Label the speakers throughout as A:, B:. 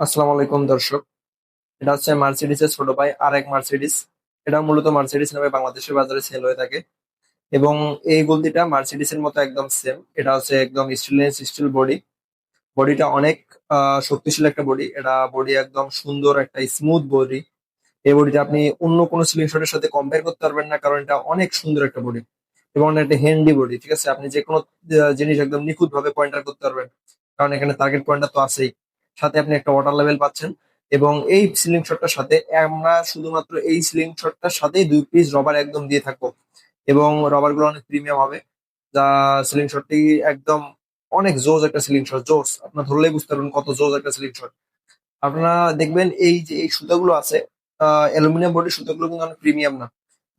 A: আসসালামু আলাইকুম, দর্শক। এটা হচ্ছে মার্সিডিসের ছোট ভাই আর এক মার্সিডিস। এটা মূলত মার্সিডিস নামে বাংলাদেশের বাজারে সেল হয়ে থাকে। এবং এই গলতিটা মার্সিডিসের মতো একদম সেম এটা হচ্ছে একদম স্টেনলেস স্টিল বডি বডিটা অনেক শক্তিশালী একটা বডি এটা বডি একদম সুন্দর, একটা স্মুথ বডি এই বডিটা আপনি অন্য কোনো সিলিং শটের সাথে কম্পেয়ার করতে পারবেন না, কারণ এটা অনেক সুন্দর একটা বডি এবং একটা হ্যান্ডি বডি ঠিক আছে? আপনি যে কোনো জিনিস একদম নিখুঁত ভাবে পয়েন্টার করতে পারবেন। কারণ এখানে টার্গেট পয়েন্টার তো আছেই। সাথে আপনি একটা ওয়াটার লেভেল পাচ্ছেন এবং এই সিলিং শটটার সাথে আমরা শুধুমাত্র এই সিলিং শটটার সাথেই দুই পিস রবার একদম দিয়ে থাকব এবং রবারগুলো অনেক প্রিমিয়াম হবে। যা সিলিং শটটি একদম অনেক জোজ একটা সিলিং শট জোস। আপনার ধরলেই বুঝতে পারবেন কত জোজ একটা সিলিং শট আপনারা দেখবেন এই যে এই সুতাগুলো আছে অ্যালুমিনিয়াম বডির সুতাগুলো কিন্তু অনেক প্রিমিয়াম না।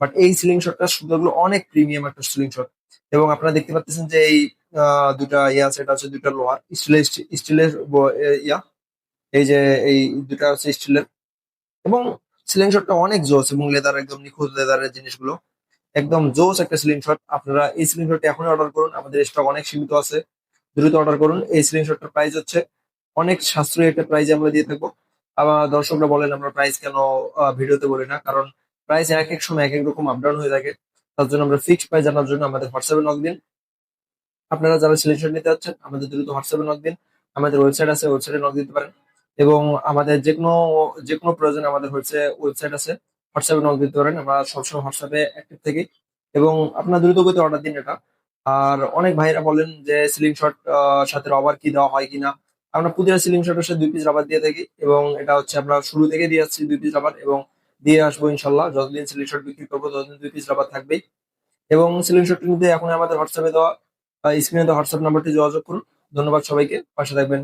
A: বাট এই সিলিং শটটার সুতাগুলো অনেক প্রিমিয়াম একটা সিলিং শট এবং আপনারা দেখতে পাচ্ছেন যে এই দুটা ইয়া আছে হচ্ছে দুটা লোহার, স্টিলের স্টিলের ইয়া। এই যে, এই দুটা হচ্ছে স্টিলের। এবং সিলিং শটটা অনেক জোস এবং লেদার একদম নিখুঁত লেদারের জিনিসগুলো। একদম জোস একটা সিলিং শট। আপনারা এই সিলিং শটটা এখনই অর্ডার করুন, আমাদের স্টক অনেক সীমিত আছে। দ্রুত অর্ডার করুন, এই সিলিং শটটার প্রাইস হচ্ছে অনেক সাশ্রয়ী একটা প্রাইজে আমরা দিয়ে থাকব। আবার দর্শকরা বলেন, আমরা প্রাইস কেন ভিডিওতে বলি না, কারণ প্রাইস এক এক সময় এক এক রকম আপ ডাউন হয়ে থাকে। তার জন্য আমরা ফিক্সড প্রাইস জানার জন্য আমাদের হোয়াটসঅ্যাপে নক দিন আপনারা যারা সিলেকশন নিতে যাচ্ছেন, আমাদের দ্রুত হোয়াটসঅ্যাপে নক দিন। আমাদের ওয়েবসাইট আছে ওয়েবসাইটে নক দিতে পারেন। এবং আমাদের যে কোনো যে কোনো প্রয়োজনে আমাদের হচ্ছে ওয়েবসাইট আছে হোয়াটসঅ্যাপে নক দিতে পারেন। আমরা সবসময় হোয়াটসঅ্যাপে অ্যাক্টিভ থাকি। এবং আপনার দ্রুত গতিতে অর্ডার দিন এটা। আর অনেক ভাইরা বলেন যে সিলিং শট সাথে রবার কি দেওয়া হয় কিনা। আমরা প্রতিটা সিলিং শটের সাথে দুই পিস রাবার দিয়ে থাকি। এবং এটা হচ্ছে আমরা শুরু থেকে দিয়ে আসছি দুই পিস রাবার এবং দিয়ে আসব ইনশাল্লাহ। যতদিন সিলিং শট বিক্রি করব, ততদিন দুই পিস রাবার থাকবেই। এবং সিলিং শটটি নিতে এখন আমাদের হোয়াটসঅ্যাপে দেওয়া। স্ক্রিনে হোয়াটসঅ্যাপ নাম্বারটি যোগাযোগ করুন। ধন্যবাদ সবাইকে। পাশে থাকবেন